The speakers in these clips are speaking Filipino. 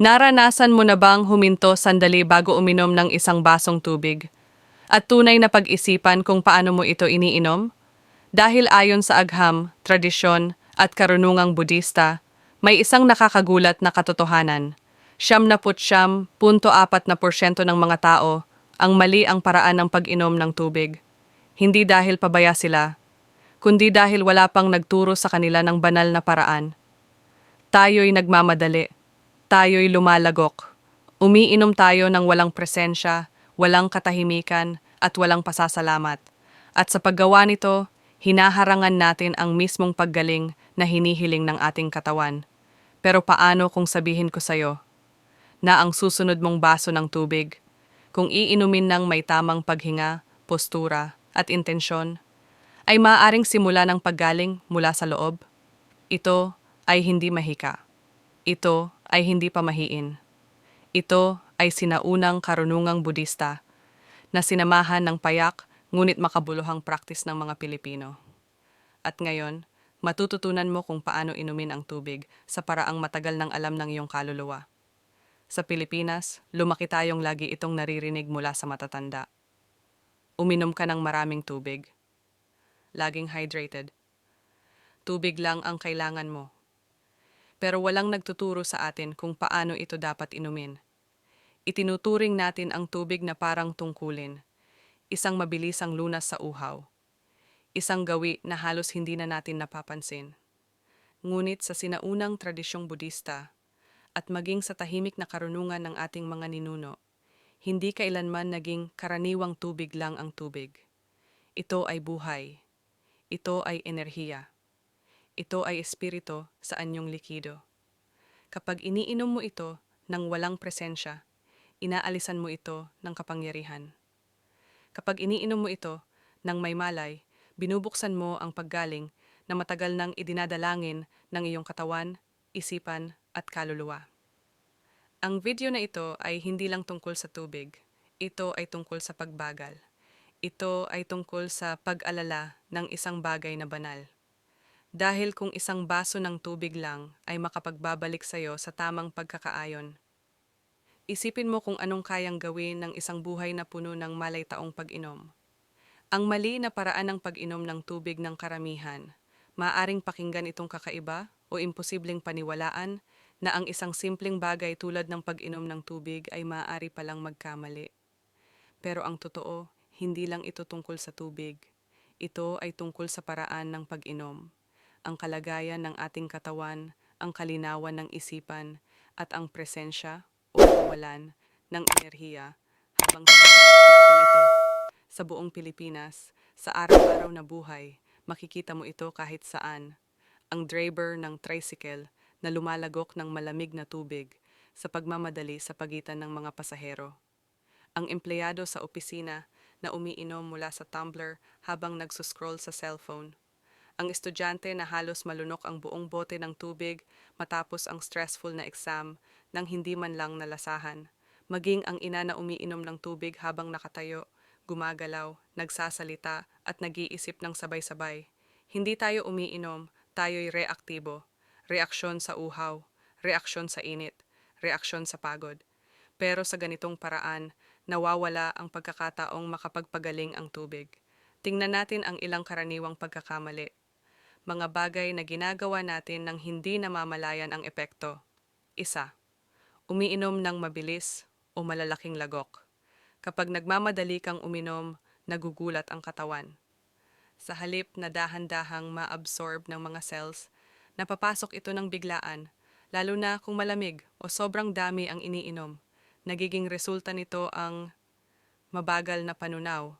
Naranasan mo na bang huminto sandali bago uminom ng isang basong tubig? At tunay na pag-isipan kung paano mo ito iniinom? Dahil ayon sa agham, tradisyon, at karunungang Budista, may isang nakakagulat na katotohanan. Siyam na putsyam, punto apat na porsyento ng mga tao ang mali ang paraan ng pag-inom ng tubig. Hindi dahil pabaya sila, kundi dahil wala pang nagturo sa kanila ng banal na paraan. Tayo'y nagmamadali. Tayo'y lumalagok. Umiinom tayo ng walang presensya, walang katahimikan, at walang pasasalamat. At sa paggawa nito, hinaharangan natin ang mismong paggaling na hinihiling ng ating katawan. Pero paano kung sabihin ko sa'yo na ang susunod mong baso ng tubig, kung iinumin ng may tamang paghinga, postura, at intensyon, ay maaaring simula ng paggaling mula sa loob? Ito ay hindi mahika. Ito ay hindi pamahiin. Ito ay sinaunang karunungang Budista na sinamahan ng payak ngunit makabuluhang praktis ng mga Pilipino. At ngayon, matututunan mo kung paano inumin ang tubig sa paraang matagal ng alam ng iyong kaluluwa. Sa Pilipinas, lumaki tayong lagi itong naririnig mula sa matatanda. Uminom ka ng maraming tubig. Laging hydrated. Tubig lang ang kailangan mo. Pero walang nagtuturo sa atin kung paano ito dapat inumin. Itinuturing natin ang tubig na parang tungkulin, isang mabilisang lunas sa uhaw, isang gawi na halos hindi na natin napapansin. Ngunit sa sinaunang tradisyong Budista, at maging sa tahimik na karunungan ng ating mga ninuno, hindi kailanman naging karaniwang tubig lang ang tubig. Ito ay buhay. Ito ay enerhiya. Ito ay espiritu sa anyong likido. Kapag iniinom mo ito ng walang presensya, inaalisan mo ito ng kapangyarihan. Kapag iniinom mo ito ng may malay, binubuksan mo ang paggaling na matagal nang idinadalangin ng iyong katawan, isipan at kaluluwa. Ang video na ito ay hindi lang tungkol sa tubig. Ito ay tungkol sa pagbagal. Ito ay tungkol sa pag-alala ng isang bagay na banal. Dahil kung isang baso ng tubig lang ay makapagbabalik sa iyo sa tamang pagkakaayon, isipin mo kung anong kayang gawin ng isang buhay na puno ng malay taong pag-inom. Ang mali na paraan ng pag-inom ng tubig ng karamihan, maaring pakinggan itong kakaiba o imposibleng paniwalaan na ang isang simpleng bagay tulad ng pag-inom ng tubig ay maaari palang magkamali. Pero ang totoo, hindi lang ito tungkol sa tubig. Ito ay tungkol sa paraan ng pag-inom ang kalagayan ng ating katawan, ang kalinawan ng isipan, at ang presensya o kawalan ng enerhiya habang natin ito. Sa buong Pilipinas, sa araw-araw na buhay, makikita mo ito kahit saan. Ang driver ng tricycle na lumalagok ng malamig na tubig sa pagmamadali sa pagitan ng mga pasahero. Ang empleyado sa opisina na umiinom mula sa tumbler habang nagsuscroll sa cellphone ang estudyante na halos malunok ang buong bote ng tubig matapos ang stressful na exam nang hindi man lang nalasahan. Maging ang ina na umiinom ng tubig habang nakatayo, gumagalaw, nagsasalita at nag-iisip ng sabay-sabay. Hindi tayo umiinom, tayo'y reaktibo. Reaksyon sa uhaw, reaksyon sa init, reaksyon sa pagod. Pero sa ganitong paraan, nawawala ang pagkakataong makapagpagaling ang tubig. Tingnan natin ang ilang karaniwang pagkakamali mga bagay na ginagawa natin nang hindi namamalayan ang epekto. Isa, umiinom ng mabilis o malalaking lagok. Kapag nagmamadali kang uminom, nagugulat ang katawan. Sa halip na dahan-dahang ma-absorb ng mga cells, napapasok ito ng biglaan, lalo na kung malamig o sobrang dami ang iniinom. Nagiging resulta nito ang mabagal na panunaw,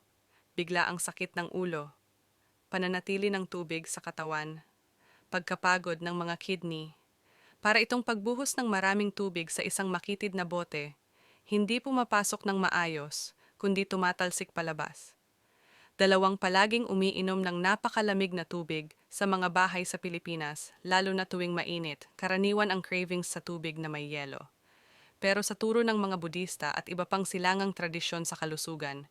bigla ang sakit ng ulo, pananatili ng tubig sa katawan, pagkapagod ng mga kidney. Para itong pagbuhos ng maraming tubig sa isang makitid na bote, hindi pumapasok ng maayos, kundi tumatalsik palabas. Dalawang palaging umiinom ng napakalamig na tubig sa mga bahay sa Pilipinas, lalo na tuwing mainit, karaniwan ang cravings sa tubig na may yelo. Pero sa turo ng mga Budista at iba pang silangang tradisyon sa kalusugan,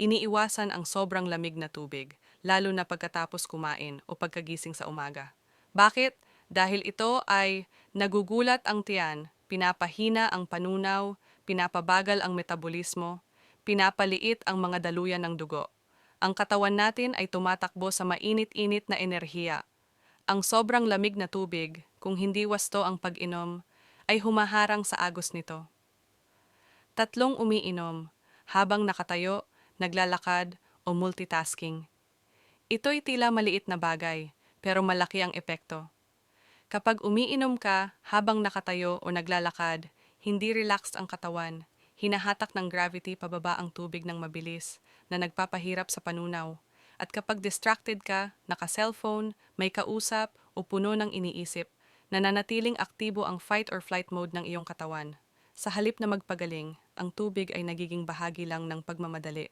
iniiwasan ang sobrang lamig na tubig, lalo na pagkatapos kumain o pagkagising sa umaga. Bakit? Dahil ito ay nagugulat ang tiyan, pinapahina ang panunaw, pinapabagal ang metabolismo, pinapaliit ang mga daluyan ng dugo. Ang katawan natin ay tumatakbo sa mainit-init na enerhiya. Ang sobrang lamig na tubig, kung hindi wasto ang pag-inom, ay humaharang sa agos nito. Tatlong umiinom, habang nakatayo, naglalakad, o multitasking. Ito'y tila maliit na bagay, pero malaki ang epekto. Kapag umiinom ka habang nakatayo o naglalakad, hindi relaxed ang katawan, hinahatak ng gravity pababa ang tubig ng mabilis na nagpapahirap sa panunaw. At kapag distracted ka, naka-cellphone, may kausap o puno ng iniisip, nananatiling aktibo ang fight or flight mode ng iyong katawan. Sa halip na magpagaling, ang tubig ay nagiging bahagi lang ng pagmamadali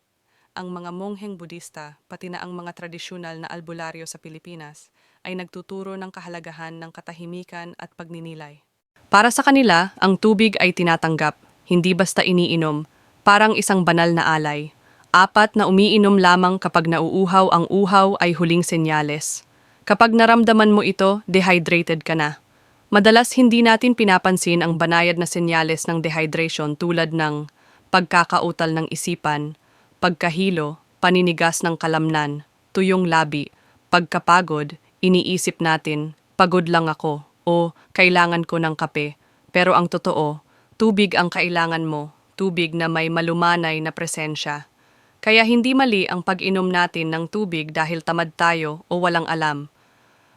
ang mga mongheng Budista, pati na ang mga tradisyonal na albularyo sa Pilipinas, ay nagtuturo ng kahalagahan ng katahimikan at pagninilay. Para sa kanila, ang tubig ay tinatanggap, hindi basta iniinom, parang isang banal na alay. Apat na umiinom lamang kapag nauuhaw ang uhaw ay huling senyales. Kapag naramdaman mo ito, dehydrated ka na. Madalas hindi natin pinapansin ang banayad na senyales ng dehydration tulad ng pagkakautal ng isipan, pagkahilo, paninigas ng kalamnan, tuyong labi, pagkapagod, iniisip natin, pagod lang ako, o kailangan ko ng kape. Pero ang totoo, tubig ang kailangan mo, tubig na may malumanay na presensya. Kaya hindi mali ang pag-inom natin ng tubig dahil tamad tayo o walang alam.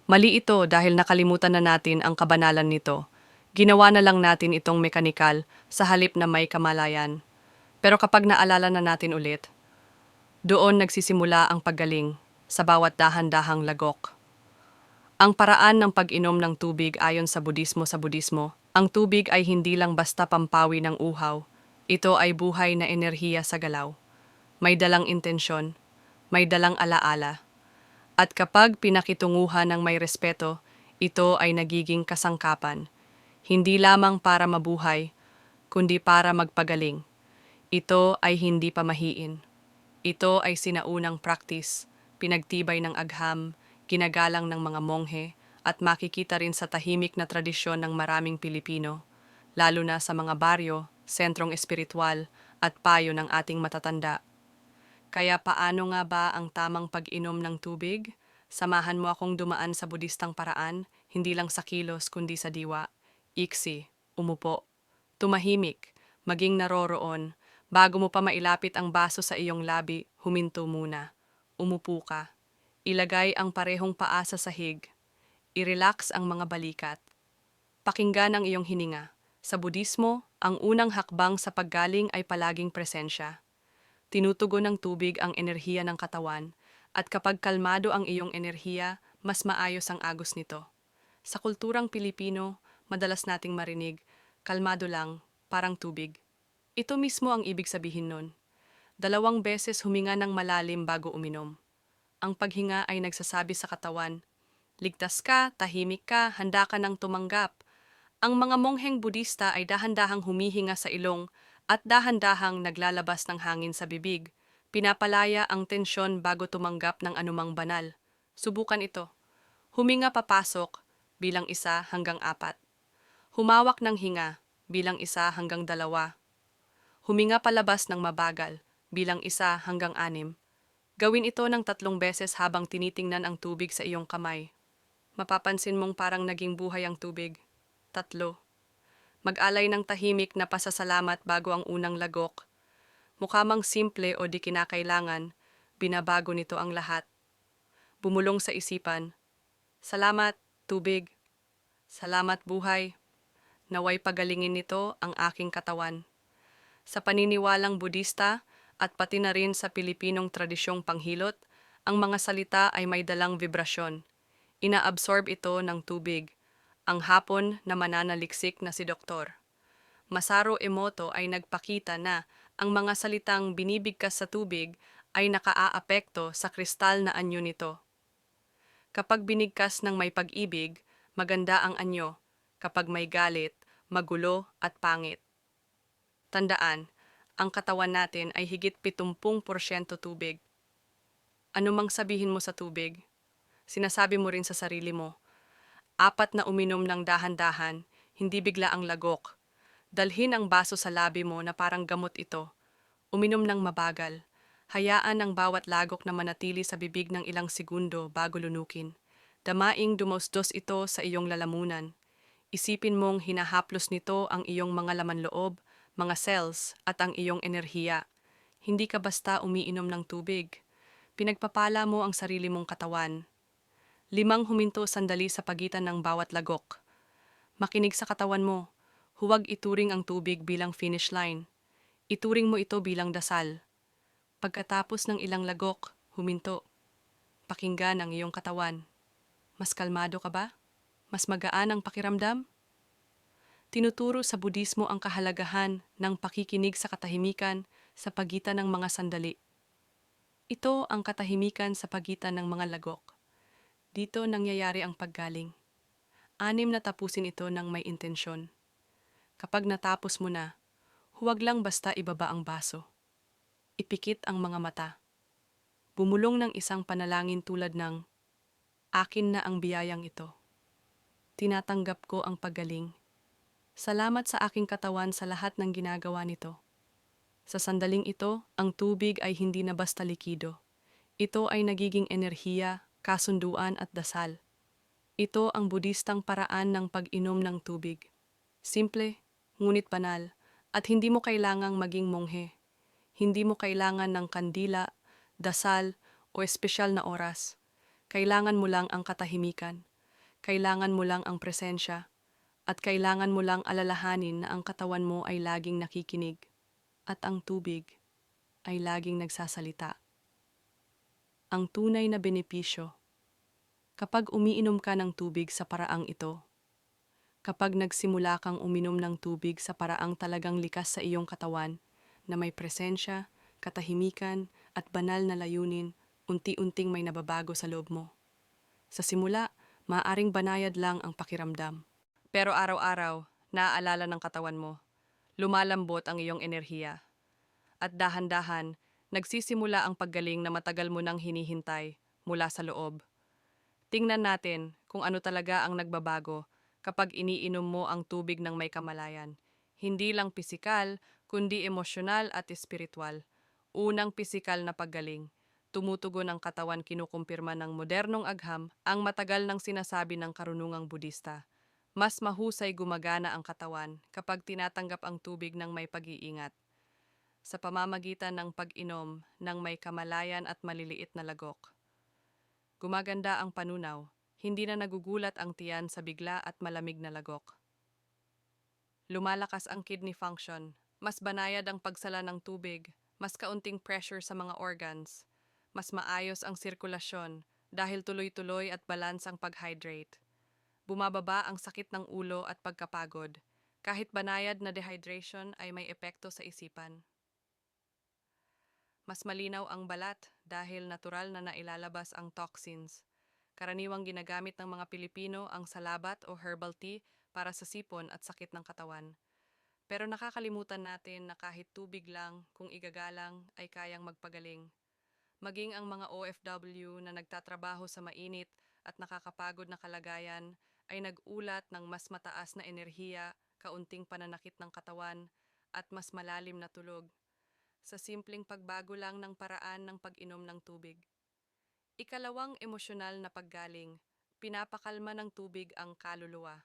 Mali ito dahil nakalimutan na natin ang kabanalan nito. Ginawa na lang natin itong mekanikal sa halip na may kamalayan. Pero kapag naalala na natin ulit, doon nagsisimula ang paggaling sa bawat dahan-dahang lagok. Ang paraan ng pag-inom ng tubig ayon sa budismo sa budismo, ang tubig ay hindi lang basta pampawi ng uhaw. Ito ay buhay na enerhiya sa galaw. May dalang intensyon, may dalang alaala. At kapag pinakitunguhan ng may respeto, ito ay nagiging kasangkapan. Hindi lamang para mabuhay, kundi para magpagaling. Ito ay hindi pamahiin. Ito ay sinaunang practice, pinagtibay ng agham, ginagalang ng mga monghe, at makikita rin sa tahimik na tradisyon ng maraming Pilipino, lalo na sa mga baryo, sentrong espiritual, at payo ng ating matatanda. Kaya paano nga ba ang tamang pag-inom ng tubig? Samahan mo akong dumaan sa budistang paraan, hindi lang sa kilos kundi sa diwa. Iksi, umupo. Tumahimik, maging naroroon, Bago mo pa mailapit ang baso sa iyong labi, huminto muna. Umupo ka. Ilagay ang parehong paa sa sahig. I-relax ang mga balikat. Pakinggan ang iyong hininga. Sa Budismo, ang unang hakbang sa paggaling ay palaging presensya. Tinutugon ng tubig ang enerhiya ng katawan, at kapag kalmado ang iyong enerhiya, mas maayos ang agos nito. Sa kulturang Pilipino, madalas nating marinig, kalmado lang, parang tubig. Ito mismo ang ibig sabihin nun. Dalawang beses huminga ng malalim bago uminom. Ang paghinga ay nagsasabi sa katawan, ligtas ka, tahimik ka, handa ka ng tumanggap. Ang mga mongheng budista ay dahan-dahang humihinga sa ilong at dahan-dahang naglalabas ng hangin sa bibig. Pinapalaya ang tensyon bago tumanggap ng anumang banal. Subukan ito. Huminga papasok bilang isa hanggang apat. Humawak ng hinga bilang isa hanggang dalawa Huminga palabas ng mabagal, bilang isa hanggang anim. Gawin ito ng tatlong beses habang tinitingnan ang tubig sa iyong kamay. Mapapansin mong parang naging buhay ang tubig. Tatlo. Mag-alay ng tahimik na pasasalamat bago ang unang lagok. Mukha simple o di kinakailangan, binabago nito ang lahat. Bumulong sa isipan. Salamat, tubig. Salamat, buhay. Naway pagalingin nito ang aking katawan sa paniniwalang Budista at pati na rin sa Pilipinong tradisyong panghilot, ang mga salita ay may dalang vibrasyon. Inaabsorb ito ng tubig. Ang hapon na mananaliksik na si Doktor. Masaru Emoto ay nagpakita na ang mga salitang binibigkas sa tubig ay nakaaapekto sa kristal na anyo nito. Kapag binigkas ng may pag-ibig, maganda ang anyo. Kapag may galit, magulo at pangit. Tandaan, ang katawan natin ay higit 70% tubig. Ano mang sabihin mo sa tubig, sinasabi mo rin sa sarili mo, apat na uminom ng dahan-dahan, hindi bigla ang lagok, Dalhin ang baso sa labi mo na parang gamot ito. Uminom ng mabagal. Hayaan ang bawat lagok na manatili sa bibig ng ilang segundo bago lunukin. Damaing dumausdos ito sa iyong lalamunan. Isipin mong hinahaplos nito ang iyong mga laman loob, mga cells, at ang iyong enerhiya. Hindi ka basta umiinom ng tubig. Pinagpapala mo ang sarili mong katawan. Limang huminto sandali sa pagitan ng bawat lagok. Makinig sa katawan mo. Huwag ituring ang tubig bilang finish line. Ituring mo ito bilang dasal. Pagkatapos ng ilang lagok, huminto. Pakinggan ang iyong katawan. Mas kalmado ka ba? Mas magaan ang pakiramdam? Tinuturo sa Budismo ang kahalagahan ng pakikinig sa katahimikan sa pagitan ng mga sandali. Ito ang katahimikan sa pagitan ng mga lagok. Dito nangyayari ang paggaling. Anim na tapusin ito ng may intensyon. Kapag natapos mo na, huwag lang basta ibaba ang baso. Ipikit ang mga mata. Bumulong ng isang panalangin tulad ng, Akin na ang biyayang ito. Tinatanggap ko ang paggaling. Salamat sa aking katawan sa lahat ng ginagawa nito. Sa sandaling ito, ang tubig ay hindi na basta likido. Ito ay nagiging enerhiya, kasunduan at dasal. Ito ang budistang paraan ng pag-inom ng tubig. Simple, ngunit banal, at hindi mo kailangang maging monghe. Hindi mo kailangan ng kandila, dasal, o espesyal na oras. Kailangan mo lang ang katahimikan. Kailangan mo lang ang presensya. At kailangan mo lang alalahanin na ang katawan mo ay laging nakikinig. At ang tubig ay laging nagsasalita. Ang tunay na benepisyo. Kapag umiinom ka ng tubig sa paraang ito, kapag nagsimula kang uminom ng tubig sa paraang talagang likas sa iyong katawan, na may presensya, katahimikan, at banal na layunin, unti-unting may nababago sa loob mo. Sa simula, maaring banayad lang ang pakiramdam. Pero araw-araw, naaalala ng katawan mo, lumalambot ang iyong enerhiya. At dahan-dahan, nagsisimula ang paggaling na matagal mo nang hinihintay mula sa loob. Tingnan natin kung ano talaga ang nagbabago kapag iniinom mo ang tubig ng may kamalayan. Hindi lang pisikal, kundi emosyonal at espiritual. Unang pisikal na paggaling. Tumutugon ang katawan kinukumpirma ng modernong agham ang matagal nang sinasabi ng karunungang Budista. Mas mahusay gumagana ang katawan kapag tinatanggap ang tubig ng may pag-iingat. Sa pamamagitan ng pag-inom ng may kamalayan at maliliit na lagok. Gumaganda ang panunaw, hindi na nagugulat ang tiyan sa bigla at malamig na lagok. Lumalakas ang kidney function, mas banayad ang pagsala ng tubig, mas kaunting pressure sa mga organs, mas maayos ang sirkulasyon dahil tuloy-tuloy at balance ang pag-hydrate. Bumababa ang sakit ng ulo at pagkapagod, kahit banayad na dehydration ay may epekto sa isipan. Mas malinaw ang balat dahil natural na nailalabas ang toxins. Karaniwang ginagamit ng mga Pilipino ang salabat o herbal tea para sa sipon at sakit ng katawan. Pero nakakalimutan natin na kahit tubig lang kung igagalang ay kayang magpagaling. Maging ang mga OFW na nagtatrabaho sa mainit at nakakapagod na kalagayan ay nag-ulat ng mas mataas na enerhiya, kaunting pananakit ng katawan, at mas malalim na tulog sa simpleng pagbago lang ng paraan ng pag-inom ng tubig. Ikalawang emosyonal na paggaling, pinapakalma ng tubig ang kaluluwa.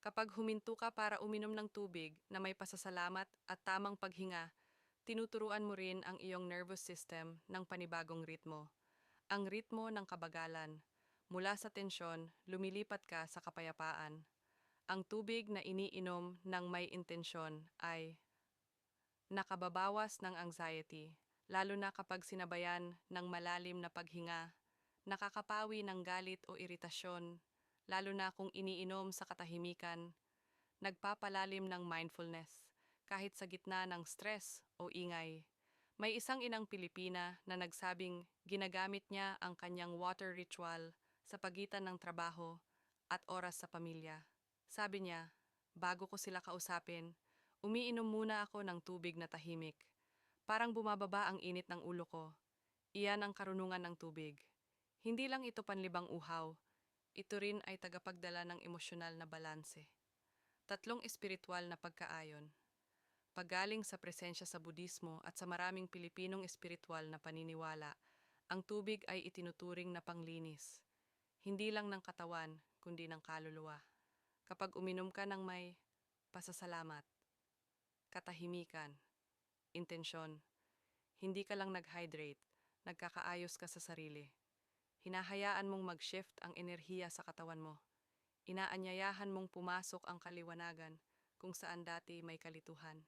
Kapag huminto ka para uminom ng tubig na may pasasalamat at tamang paghinga, tinuturuan mo rin ang iyong nervous system ng panibagong ritmo. Ang ritmo ng kabagalan. Mula sa tensyon, lumilipat ka sa kapayapaan. Ang tubig na iniinom ng may intensyon ay nakababawas ng anxiety, lalo na kapag sinabayan ng malalim na paghinga, nakakapawi ng galit o iritasyon, lalo na kung iniinom sa katahimikan, nagpapalalim ng mindfulness, kahit sa gitna ng stress o ingay. May isang inang Pilipina na nagsabing ginagamit niya ang kanyang water ritual sa pagitan ng trabaho at oras sa pamilya. Sabi niya, bago ko sila kausapin, Umiinom muna ako ng tubig na tahimik. Parang bumababa ang init ng ulo ko. Iyan ang karunungan ng tubig. Hindi lang ito panlibang uhaw. Ito rin ay tagapagdala ng emosyonal na balanse. Tatlong espiritual na pagkaayon. Paggaling sa presensya sa Budismo at sa maraming Pilipinong espiritual na paniniwala, ang tubig ay itinuturing na panglinis. Hindi lang ng katawan, kundi ng kaluluwa. Kapag uminom ka ng may pasasalamat, katahimikan, intensyon, hindi ka lang nag-hydrate, nagkakaayos ka sa sarili. Hinahayaan mong mag-shift ang enerhiya sa katawan mo. Inaanyayahan mong pumasok ang kaliwanagan kung saan dati may kalituhan.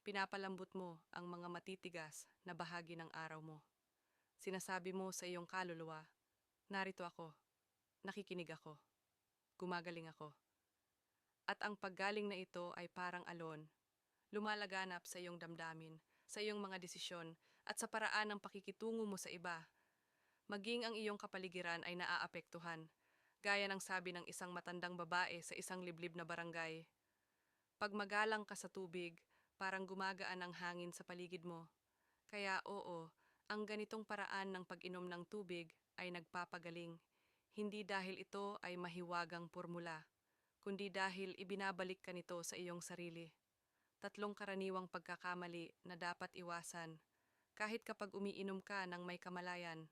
Pinapalambot mo ang mga matitigas na bahagi ng araw mo. Sinasabi mo sa iyong kaluluwa, narito ako, nakikinig ako, gumagaling ako. At ang paggaling na ito ay parang alon, lumalaganap sa iyong damdamin, sa iyong mga desisyon, at sa paraan ng pakikitungo mo sa iba. Maging ang iyong kapaligiran ay naaapektuhan, gaya ng sabi ng isang matandang babae sa isang liblib na barangay. Pag magalang ka sa tubig, parang gumagaan ang hangin sa paligid mo. Kaya oo, ang ganitong paraan ng pag-inom ng tubig ay nagpapagaling. Hindi dahil ito ay mahiwagang formula, kundi dahil ibinabalik ka nito sa iyong sarili. Tatlong karaniwang pagkakamali na dapat iwasan. Kahit kapag umiinom ka ng may kamalayan,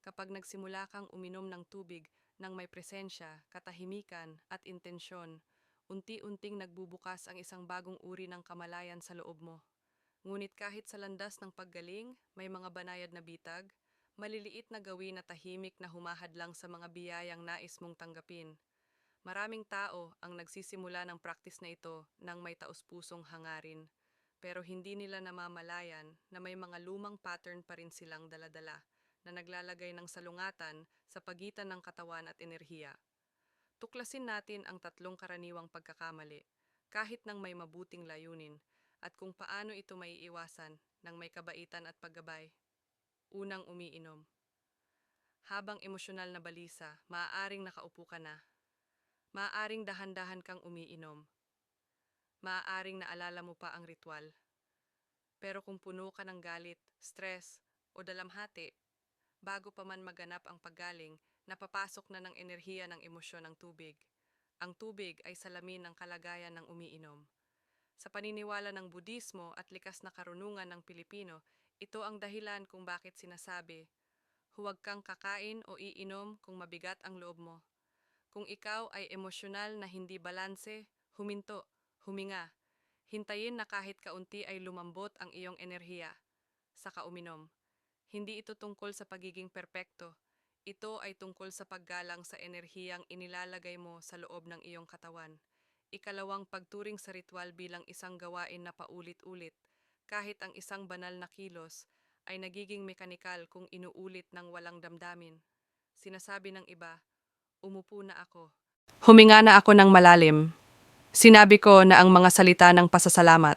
kapag nagsimula kang uminom ng tubig ng may presensya, katahimikan at intensyon, unti-unting nagbubukas ang isang bagong uri ng kamalayan sa loob mo. Ngunit kahit sa landas ng paggaling, may mga banayad na bitag, maliliit na gawin na tahimik na humahadlang sa mga biyayang nais mong tanggapin. Maraming tao ang nagsisimula ng praktis na ito nang may taus-pusong hangarin, pero hindi nila namamalayan na may mga lumang pattern pa rin silang daladala na naglalagay ng salungatan sa pagitan ng katawan at enerhiya. Tuklasin natin ang tatlong karaniwang pagkakamali, kahit nang may mabuting layunin, at kung paano ito may iwasan ng may kabaitan at paggabay. Unang umiinom. Habang emosyonal na balisa, maaaring nakaupo ka na. Maaaring dahan-dahan kang umiinom. Maaaring naalala mo pa ang ritual. Pero kung puno ka ng galit, stress, o dalamhati, bago pa man maganap ang paggaling, napapasok na ng enerhiya ng emosyon ng tubig. Ang tubig ay salamin ng kalagayan ng umiinom. Sa paniniwala ng Budismo at likas na karunungan ng Pilipino, ito ang dahilan kung bakit sinasabi, huwag kang kakain o iinom kung mabigat ang loob mo. Kung ikaw ay emosyonal na hindi balanse, huminto, huminga. Hintayin na kahit kaunti ay lumambot ang iyong enerhiya. Saka uminom. Hindi ito tungkol sa pagiging perpekto. Ito ay tungkol sa paggalang sa enerhiyang inilalagay mo sa loob ng iyong katawan. Ikalawang pagturing sa ritual bilang isang gawain na paulit-ulit, kahit ang isang banal na kilos ay nagiging mekanikal kung inuulit ng walang damdamin. Sinasabi ng iba, umupo na ako. Huminga na ako ng malalim. Sinabi ko na ang mga salita ng pasasalamat.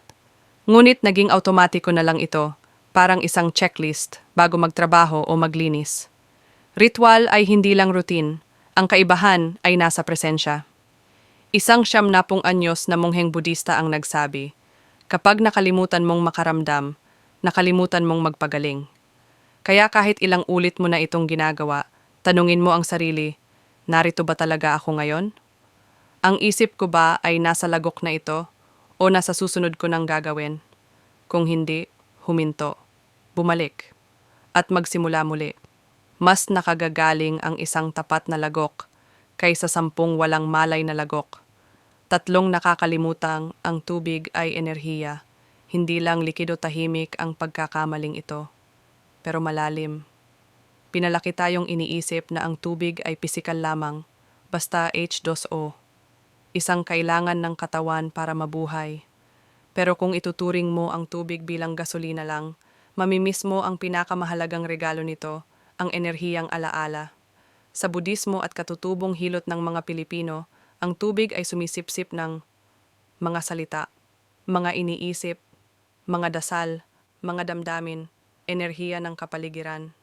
Ngunit naging automatiko na lang ito, parang isang checklist bago magtrabaho o maglinis. Ritual ay hindi lang routine. Ang kaibahan ay nasa presensya. Isang siyam na pong anyos na mongheng Budista ang nagsabi, kapag nakalimutan mong makaramdam, nakalimutan mong magpagaling. Kaya kahit ilang ulit mo na itong ginagawa, tanungin mo ang sarili, narito ba talaga ako ngayon? Ang isip ko ba ay nasa lagok na ito o nasa susunod ko nang gagawin? Kung hindi, huminto, bumalik, at magsimula muli. Mas nakagagaling ang isang tapat na lagok kaysa sampung walang malay na lagok. Tatlong nakakalimutang ang tubig ay enerhiya, hindi lang likido tahimik ang pagkakamaling ito, pero malalim. Pinalaki tayong iniisip na ang tubig ay pisikal lamang, basta H2O, isang kailangan ng katawan para mabuhay. Pero kung ituturing mo ang tubig bilang gasolina lang, mamimiss mo ang pinakamahalagang regalo nito, ang enerhiyang alaala. Sa Budismo at katutubong hilot ng mga Pilipino, ang tubig ay sumisipsip ng mga salita, mga iniisip, mga dasal, mga damdamin, enerhiya ng kapaligiran.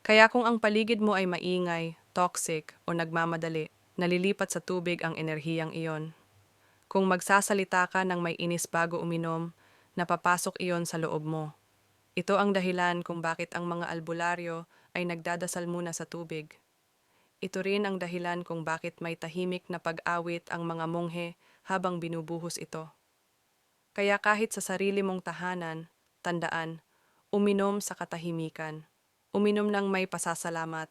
Kaya kung ang paligid mo ay maingay, toxic o nagmamadali, nalilipat sa tubig ang enerhiyang iyon. Kung magsasalita ka ng may inis bago uminom, napapasok iyon sa loob mo. Ito ang dahilan kung bakit ang mga albularyo ay nagdadasal muna sa tubig. Ito rin ang dahilan kung bakit may tahimik na pag-awit ang mga monghe habang binubuhos ito. Kaya kahit sa sarili mong tahanan, tandaan, uminom sa katahimikan, uminom ng may pasasalamat,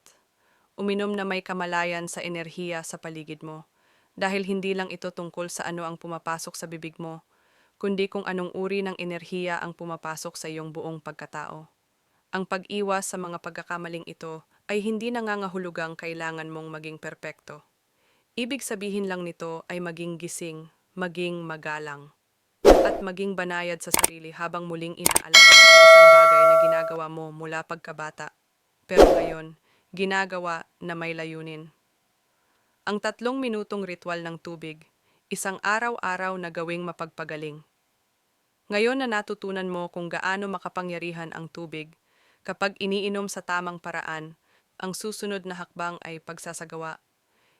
uminom na may kamalayan sa enerhiya sa paligid mo, dahil hindi lang ito tungkol sa ano ang pumapasok sa bibig mo, kundi kung anong uri ng enerhiya ang pumapasok sa iyong buong pagkatao. Ang pag-iwas sa mga pagkakamaling ito ay hindi nangangahulugang kailangan mong maging perpekto. Ibig sabihin lang nito ay maging gising, maging magalang, at maging banayad sa sarili habang muling inaalala ang isang bagay na ginagawa mo mula pagkabata. Pero ngayon, ginagawa na may layunin. Ang tatlong minutong ritual ng tubig, isang araw-araw na gawing mapagpagaling. Ngayon na natutunan mo kung gaano makapangyarihan ang tubig, kapag iniinom sa tamang paraan, ang susunod na hakbang ay pagsasagawa.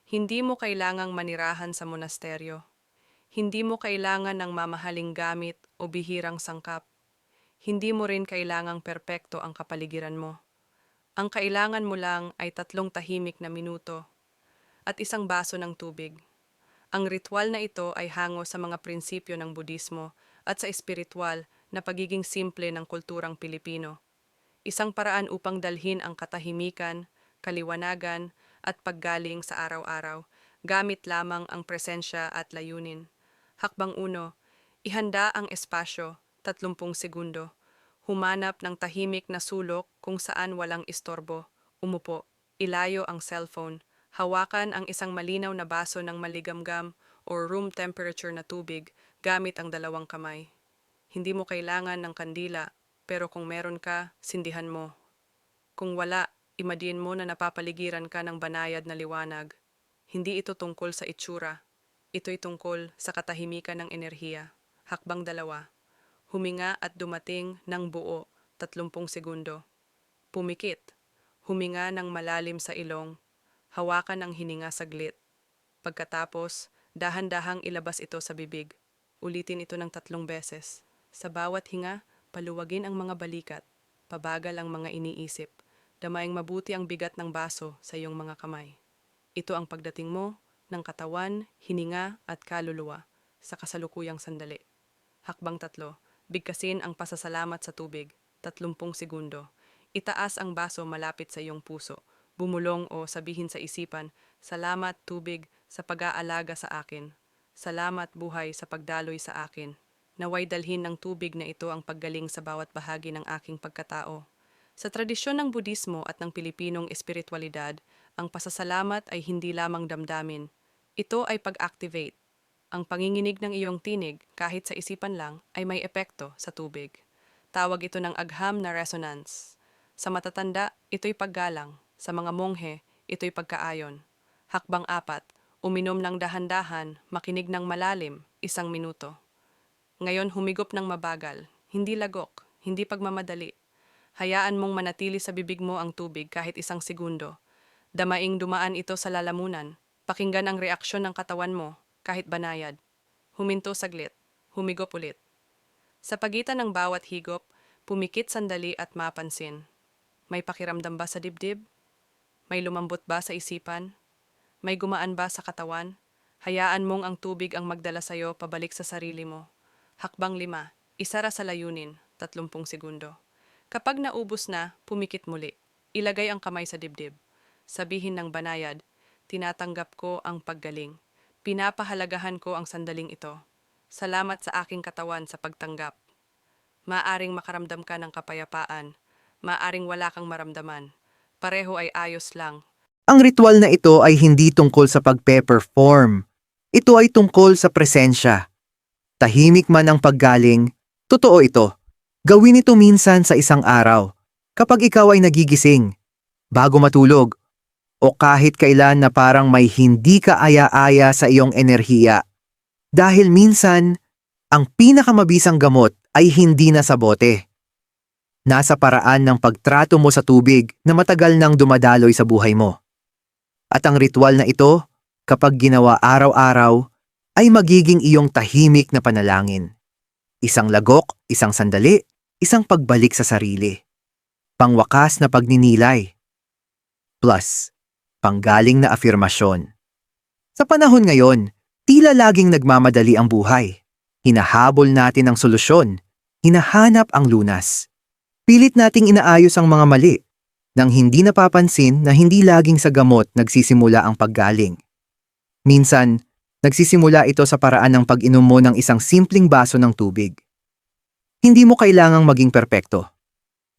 Hindi mo kailangang manirahan sa monasteryo. Hindi mo kailangan ng mamahaling gamit o bihirang sangkap. Hindi mo rin kailangang perpekto ang kapaligiran mo. Ang kailangan mo lang ay tatlong tahimik na minuto at isang baso ng tubig. Ang ritual na ito ay hango sa mga prinsipyo ng Budismo at sa espiritual na pagiging simple ng kulturang Pilipino. Isang paraan upang dalhin ang katahimikan, kaliwanagan at paggaling sa araw-araw gamit lamang ang presensya at layunin. Hakbang uno, ihanda ang espasyo, 30 segundo. Humanap ng tahimik na sulok kung saan walang istorbo. Umupo, ilayo ang cellphone, hawakan ang isang malinaw na baso ng maligamgam or room temperature na tubig gamit ang dalawang kamay. Hindi mo kailangan ng kandila, pero kung meron ka, sindihan mo. Kung wala, imadiin mo na napapaligiran ka ng banayad na liwanag. Hindi ito tungkol sa itsura. Ito'y tungkol sa katahimikan ng enerhiya. Hakbang dalawa. Huminga at dumating ng buo, 30 segundo. Pumikit. Huminga ng malalim sa ilong. Hawakan ang hininga saglit. Pagkatapos, dahan-dahang ilabas ito sa bibig. Ulitin ito ng tatlong beses. Sa bawat hinga, paluwagin ang mga balikat. Pabagal ang mga iniisip. Damaing mabuti ang bigat ng baso sa iyong mga kamay. Ito ang pagdating mo ng katawan, hininga at kaluluwa sa kasalukuyang sandali. Hakbang tatlo, bigkasin ang pasasalamat sa tubig, 30 segundo. Itaas ang baso malapit sa iyong puso. Bumulong o sabihin sa isipan, Salamat tubig sa pag-aalaga sa akin. Salamat buhay sa pagdaloy sa akin. Naway dalhin ng tubig na ito ang paggaling sa bawat bahagi ng aking pagkatao. Sa tradisyon ng Budismo at ng Pilipinong espiritualidad, ang pasasalamat ay hindi lamang damdamin. Ito ay pag-activate. Ang panginginig ng iyong tinig, kahit sa isipan lang, ay may epekto sa tubig. Tawag ito ng agham na resonance. Sa matatanda, ito'y paggalang. Sa mga monghe, ito'y pagkaayon. Hakbang apat, uminom ng dahan-dahan, makinig ng malalim, isang minuto. Ngayon humigop ng mabagal, hindi lagok, hindi pagmamadali. Hayaan mong manatili sa bibig mo ang tubig kahit isang segundo. Damaing dumaan ito sa lalamunan. Pakinggan ang reaksyon ng katawan mo, kahit banayad. Huminto saglit, humigop ulit. Sa pagitan ng bawat higop, pumikit sandali at mapansin. May pakiramdam ba sa dibdib? May lumambot ba sa isipan? May gumaan ba sa katawan? Hayaan mong ang tubig ang magdala sa'yo pabalik sa sarili mo. Hakbang lima, isara sa layunin, 30 segundo. Kapag naubos na, pumikit muli. Ilagay ang kamay sa dibdib. Sabihin ng banayad, tinatanggap ko ang paggaling. Pinapahalagahan ko ang sandaling ito. Salamat sa aking katawan sa pagtanggap. Maaring makaramdam ka ng kapayapaan. Maaring wala kang maramdaman. Pareho ay ayos lang. Ang ritual na ito ay hindi tungkol sa pagpe-perform. Ito ay tungkol sa presensya. Tahimik man ang paggaling, totoo ito. Gawin ito minsan sa isang araw, kapag ikaw ay nagigising, bago matulog, o kahit kailan na parang may hindi ka aya-aya sa iyong enerhiya. Dahil minsan, ang pinakamabisang gamot ay hindi na sa bote. Nasa paraan ng pagtrato mo sa tubig na matagal nang dumadaloy sa buhay mo. At ang ritual na ito, kapag ginawa araw-araw, ay magiging iyong tahimik na panalangin. Isang lagok, isang sandali, isang pagbalik sa sarili. Pangwakas na pagninilay. Plus, panggaling na afirmasyon. Sa panahon ngayon, Tila laging nagmamadali ang buhay. Hinahabol natin ang solusyon. Hinahanap ang lunas. Pilit nating inaayos ang mga mali nang hindi napapansin na hindi laging sa gamot nagsisimula ang paggaling. Minsan, nagsisimula ito sa paraan ng pag-inom mo ng isang simpleng baso ng tubig. Hindi mo kailangang maging perpekto.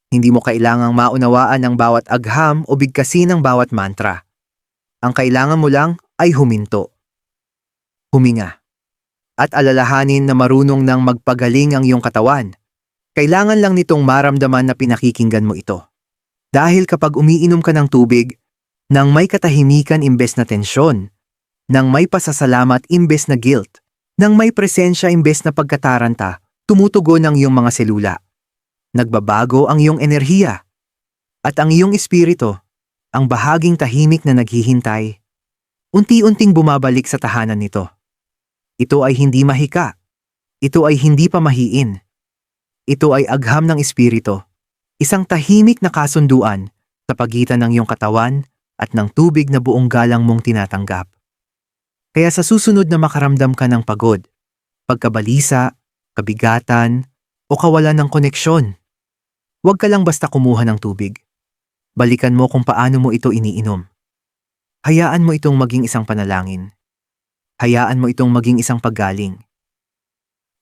Hindi mo kailangang maunawaan ang bawat agham o bigkasin ng bawat mantra. Ang kailangan mo lang ay huminto. Huminga. At alalahanin na marunong nang magpagaling ang iyong katawan. Kailangan lang nitong maramdaman na pinakikinggan mo ito. Dahil kapag umiinom ka ng tubig, nang may katahimikan imbes na tensyon, nang may pasasalamat imbes na guilt, nang may presensya imbes na pagkataranta, tumutugon ang iyong mga selula. Nagbabago ang iyong enerhiya. At ang iyong espiritu, ang bahaging tahimik na naghihintay, unti-unting bumabalik sa tahanan nito. Ito ay hindi mahika. Ito ay hindi pamahiin. Ito ay agham ng espiritu. Isang tahimik na kasunduan sa pagitan ng iyong katawan at ng tubig na buong galang mong tinatanggap. Kaya sa susunod na makaramdam ka ng pagod, pagkabalisa, kabigatan, o kawalan ng koneksyon, huwag ka lang basta kumuha ng tubig. Balikan mo kung paano mo ito iniinom. Hayaan mo itong maging isang panalangin. Hayaan mo itong maging isang paggaling.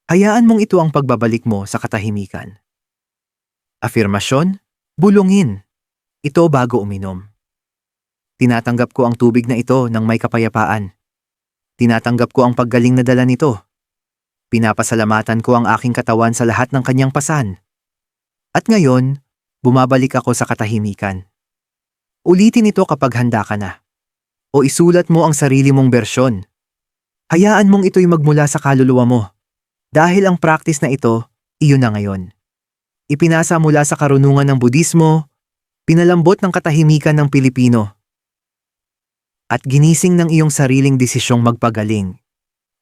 Hayaan mong ito ang pagbabalik mo sa katahimikan. Afirmasyon, bulungin. Ito bago uminom. Tinatanggap ko ang tubig na ito ng may kapayapaan. Tinatanggap ko ang paggaling na dala nito. Pinapasalamatan ko ang aking katawan sa lahat ng kanyang pasan. At ngayon, bumabalik ako sa katahimikan. Ulitin ito kapag handa ka na. O isulat mo ang sarili mong bersyon. Hayaan mong ito'y magmula sa kaluluwa mo. Dahil ang practice na ito, iyon na ngayon. Ipinasa mula sa karunungan ng Budismo, pinalambot ng katahimikan ng Pilipino. At ginising ng iyong sariling desisyong magpagaling.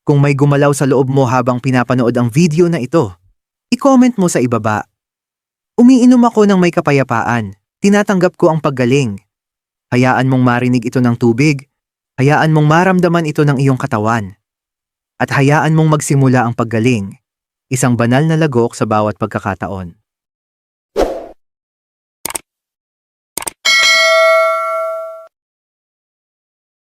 Kung may gumalaw sa loob mo habang pinapanood ang video na ito, i-comment mo sa ibaba. Umiinom ako ng may kapayapaan. Tinatanggap ko ang paggaling. Hayaan mong marinig ito ng tubig. Hayaan mong maramdaman ito ng iyong katawan. At hayaan mong magsimula ang paggaling. Isang banal na lagok sa bawat pagkakataon.